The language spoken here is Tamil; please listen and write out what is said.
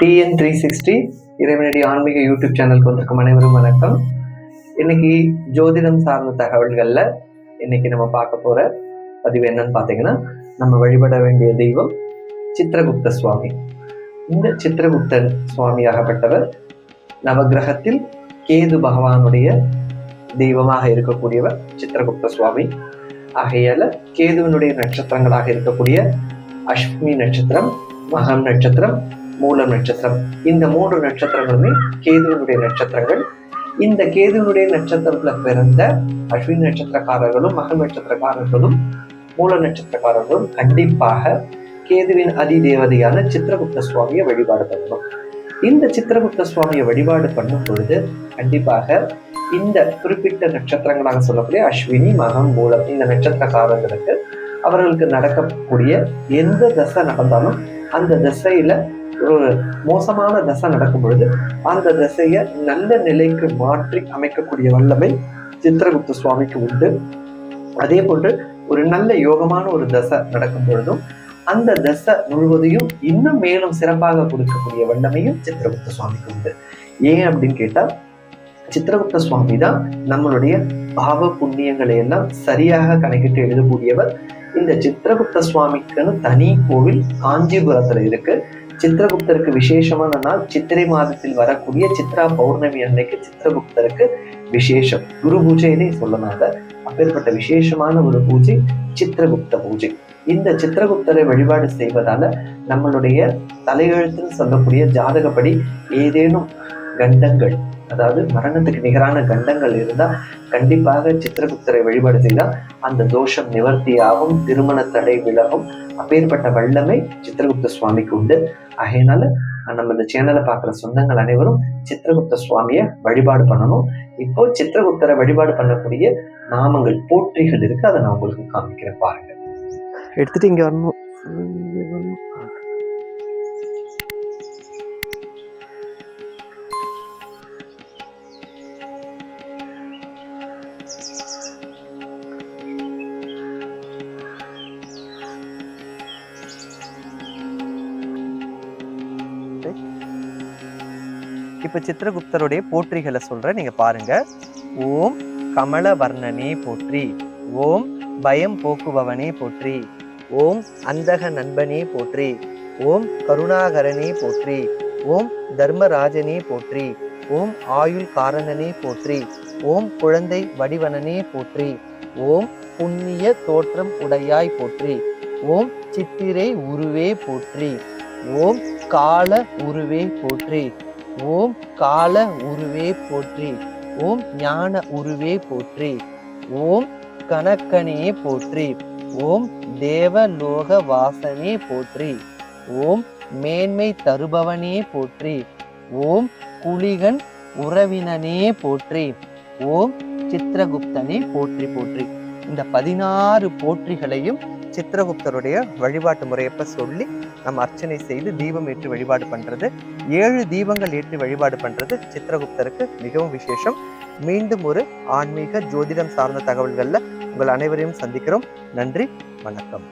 டிஎன் த்ரீ சிக்ஸ்டி இறைவனடி ஆன்மீக யூடியூப் சேனலுக்கு வந்திருக்கும் அனைவரும் வணக்கம். இன்னைக்கு ஜோதிடம் சார்ந்த தகவல்களில் இன்னைக்கு நம்ம பார்க்க போகிற பதிவு என்னன்னு பார்த்தீங்கன்னா நம்ம வழிபட வேண்டிய தெய்வம் சித்திரகுப்த சுவாமி. இந்த சித்திரகுப்தன் சுவாமியாகப்பட்டவர் நவகிரகத்தில் கேது பகவானுடைய தெய்வமாக இருக்கக்கூடியவர் சித்திரகுப்த சுவாமி. ஆகையால கேதுவினுடைய நட்சத்திரங்களாக இருக்கக்கூடிய அஷ்மி நட்சத்திரம் மகம் நட்சத்திரம் மூலம் நட்சத்திரம். இந்த மூன்று நட்சத்திரங்களுமே கேதுவினுடைய நட்சத்திரங்கள். இந்த கேதுவினுடைய நட்சத்திரத்துல பிறந்த அஸ்வின் நட்சத்திரக்காரர்களும் மகன் நட்சத்திரக்காரர்களும் மூல நட்சத்திரக்காரர்களும் கண்டிப்பாக கேதுவின் அதி தேவதையான சித்திரகுப்த சுவாமியை வழிபாடு பண்ணணும். இந்த சித்திரகுப்த சுவாமியை வழிபாடு பண்ணும் பொழுது கண்டிப்பாக இந்த குறிப்பிட்ட நட்சத்திரங்களாக சொல்லக்கூடிய அஸ்வினி மகம் மூலம் இந்த நட்சத்திரக்காரர்களுக்கு அவர்களுக்கு நடக்கக்கூடிய எந்த தசை நடந்தாலும் அந்த திசையில மோசமான தசை நடக்கும் பொழுது அந்த தசையை நல்ல நிலைக்கு மாற்றி அமைக்கக்கூடிய வல்லமை சித்திரகுப்த சுவாமிக்கு உண்டு. அதே போன்று ஒரு நல்ல யோகமான ஒரு தசை நடக்கும் பொழுதும் அந்த தசை முழுவதையும் இன்னும் மேலும் சிறப்பாக கொடுக்கக்கூடிய வல்லமையும் சித்திரகுப்த சுவாமிக்கு உண்டு. ஏன் அப்படின்னு கேட்டா சித்திரகுப்த சுவாமி தான் நம்மளுடைய பாவ புண்ணியங்களை எல்லாம் சரியாக கணக்கிட்டு எழுதக்கூடியவர். இந்த சித்திரகுப்த சுவாமிக்குன்னு தனி கோவில் காஞ்சிபுரத்துல இருக்கு. சித்திரகுப்தருக்கு விசேஷமான நாள் சித்திரை மாதத்தில் வரக்கூடிய சித்ரா பௌர்ணமி அன்னைக்கு சித்திரகுப்தருக்கு விசேஷம். குரு பூஜைனே சொல்லலாங்க அப்பேற்பட்ட விசேஷமான ஒரு பூஜை சித்திரகுப்த பூஜை. இந்த சித்திரகுப்தரை வழிபாடு செய்வதால நம்மளுடைய தலையெழுத்துன்னு சொல்லக்கூடிய ஜாதகப்படி ஏதேனும் கண்டங்கள். அதாவது மரணத்துக்கு நிகரான கண்டங்கள் இருந்தால் கண்டிப்பாக சித்திரகுப்தரை வழிபாடு செய்தால் அந்த தோஷம் நிவர்த்தியாகும் திருமண தடை விலகும். அப்பேற்பட்ட வல்லமை சித்திரகுப்த சுவாமிக்கு உண்டு. ஆகையினால நம்ம இந்த சேனலை பார்க்குற சொந்தங்கள் அனைவரும் சித்திரகுப்த சுவாமியை வழிபாடு பண்ணணும். இப்போ சித்திரகுப்தரை வழிபாடு பண்ணக்கூடிய நாமங்கள் போற்றிகள் இருக்கு. அதை நான் உங்களுக்கு காமிக்கிறேன் பாருங்க. எடுத்துட்டு இங்க வரணும். இப்போ சித்திரகுப்தருடைய போற்றிகளை சொல்கிறேன் நீங்கள் பாருங்கள் ஓம் கமலவர்ணனே போற்றி. ஓம் பயம் போக்குபவனே போற்றி. ஓம் அந்தக நண்பனே போற்றி. ஓம் கருணாகரனே போற்றி. ஓம் தர்மராஜனே போற்றி. ஓம் ஆயுள் காரணனே போற்றி. ஓம் குழந்தை வடிவனனே போற்றி. ஓம் புண்ணிய தோற்றம் உடையாய் போற்றி. ஓம் சித்திரை உருவே போற்றி. ஓம் கால உருவே போற்றி. ஓம் கால உருவே போற்றி ஓம் ஞான உருவே போற்றி ஓம் கணக்கனே போற்றி ஓம் தேவலோக வாசனே போற்றி ஓம் மேன்மை தருபவனே போற்றி ஓம் குளிகன் உறவினனே போற்றி ஓம் சித்திரகுப்தனே போற்றி போற்றி. இந்த பதினாறு போற்றிகளையும் சித்திரகுப்தருடைய வழிபாட்டு முறையப்ப சொல்லி நம்ம அர்ச்சனை செய்து தீபம் ஏற்றி வழிபாடு பண்றது. ஏழு தீபங்கள் ஏற்றி வழிபாடு பண்றது சித்திரகுப்தருக்கு மிகவும் விசேஷம். மீண்டும் ஒரு ஆன்மீக ஜோதிடம் சார்ந்த தகவல்களில் உங்கள் அனைவரையும் சந்திக்கிறோம். நன்றி வணக்கம்.